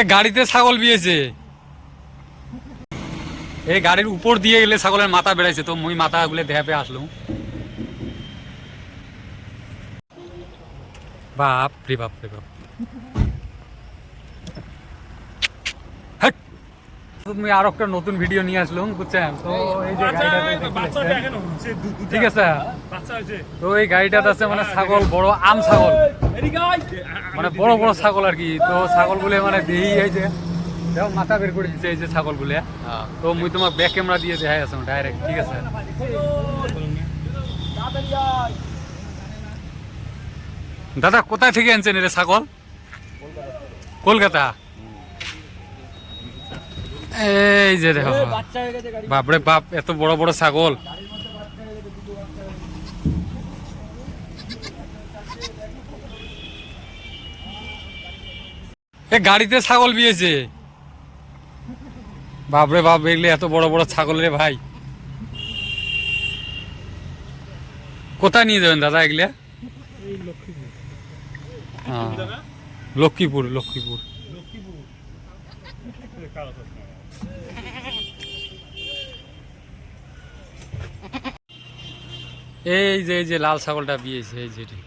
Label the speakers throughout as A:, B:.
A: এ গাড়িতে ছাগল বিয়েছে। এই গাড়ির উপর দিয়ে গেলে ছাগলের মাথা বেড়াইছে তো মুই মাথা গুলো দেখাপে আসলুম। বাপ রে বাপ রে বাপ। তুমি আর একটা নতুন ভিডিও নিয়ে আসলাম বুঝছেন? তো এই যে গাড়িটা ঠিক আছে? তো এই গাড়িটাতে আছে মানে ছাগল বড় আম ছাগল। মানে বড় বড় ছাগল আর কি। তো ছাগলগুলো মানে দেহি দেখো, মাথা বের করে দিচ্ছে এই যে ছাগলগুলো তো মুই তোমার ব্যাক ক্যামেরা দিয়ে দেখাই আছো ডাইরেক্ট ঠিক আছে? দাদা, কোথায় থেকে আনছেন রে ছাগল? কলকাতা? এই যে দেখো, বাপরে বাপ, এত বড় বড় ছাগল। এ গাড়িতে ছাগল বিয়েছে বাপরে বাপ, এগুলি এত বড় বড় ছাগল রে ভাই। কোথায় নিয়ে যাবেন দাদা এগুলা? হ্যাঁ। লক্ষ্মীপুর লক্ষ্মীপুর। এই যে এই যে লাল ছাগলটা বিয়েছে, এই যে এটি।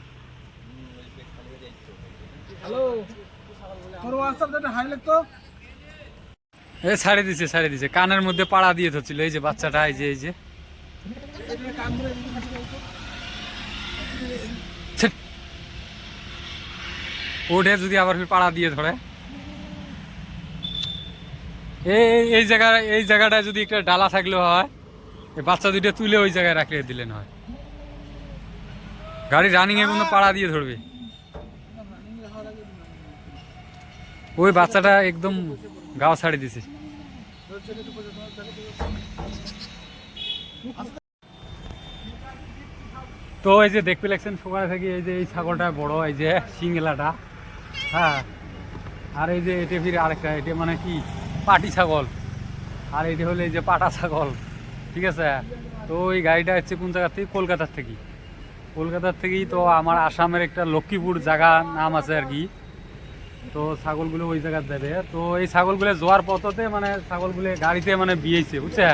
B: হ্যালো
A: এই ছাড়ে দিছে ছাড়ে দিছে। কানের মধ্যে পাড়া দিয়ে ধরছিল, এই যে বাচ্চাটা, এই যে এই যে। ওঠে যদি আবার পাড়া দিয়ে ধরে। এই, এই- জায়গা, এই জায়গাটা যদি একটা ডালা থাকলে হয় বাচ্চা দুইটা তুলে ওই জায়গায় রাখলে দিলেন হয়। গাড়ি রানিং এ কোনো পাড়া দিয়ে ধরবে। ওই বাচ্চাটা একদম গাও ছাড়ি দিছে। তো এই যে দেখতে লাগছেন সকালে থেকে এই যে এই ছাগলটা বড়, এই যে সিঙ্গেলাটা হ্যাঁ। আর এই যে এটা ফিরে আরেকটা, এটা মানে কি? পাটি ছাগল। আর এটা হলো এই যে পাটা ছাগল, ঠিক আছে? তো এই গাড়িটা হচ্ছে কোন জায়গা থেকে? কলকাতার থেকে। কলকাতার থেকেই তো আমার আসামের একটা লক্ষ্মীপুর জায়গা নাম আছে আর কি। তো ছাগলগুলো ওই জায়গায় যাবে তো এই ছাগলগুলো যাওয়ার পথতে মানে ছাগলগুলো গাড়িতে মানে বিয়েছে, বুঝছে?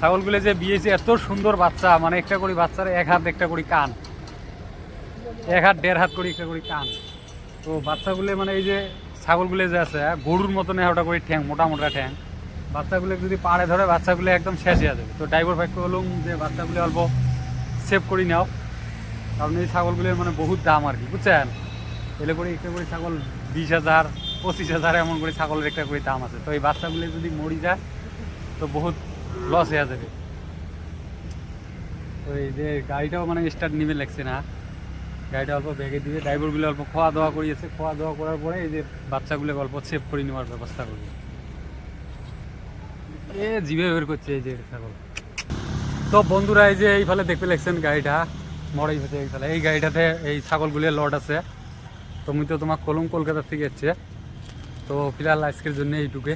A: ছাগলগুলো যে বিয়েছে, এত সুন্দর বাচ্চা মানে একটা করে বাচ্চার এক হাত, একটা করে কান। এক হাত, দেড় হাত করে একটা করে কান। তো বাচ্চাগুলো মানে এই যে ছাগলগুলো যে আছে, গরুর মতন ওটা করে ঠ্যাং, মোটা মোটা ঠ্যাং। বাচ্চাগুলো যদি পাড়ে ধরে, বাচ্চাগুলো একদম শেষ হয়ে যাবে। তো ড্রাইভার ভাইকে বলুন যে বাচ্চাগুলো অল্প সেভ করে নাও। কারণ এই ছাগলগুলোর মানে বহুত দাম আর কি, বুঝছেন? এলে করে একটা করে ছাগল বিশ হাজার, পঁচিশ হাজার এমন করে ছাগলের একটা করে দাম আছে। তো এই বাচ্চাগুলো যদি মরি যায়, তো বহুত লস হয়ে যাবে। তো এই যে গাড়িটাও মানে স্টার্ট নিবে লাগছে না। গাড়িটা অল্প ব্যাগে দিয়ে ড্রাইভারগুলো অল্প খাওয়া দাওয়া করিয়েছে। খাওয়া দাওয়া করার পরে এই যে বাচ্চাগুলো অল্প সেভ করে নেওয়ার ব্যবস্থা করবে। এ জিভে বের করছে এই যে ছাগল। তো বন্ধুরা, এই যে এইফালে দেখতে লাগছেন গাড়িটা। মরাই হচ্ছে এইফালে। এই গাড়িটাতে এই ছাগলগুলির লট আছে। তুমি তো তোমার কলম কলকাতা থেকে যাচ্ছে তো ফিলহাল আজকের জন্য এইটুকে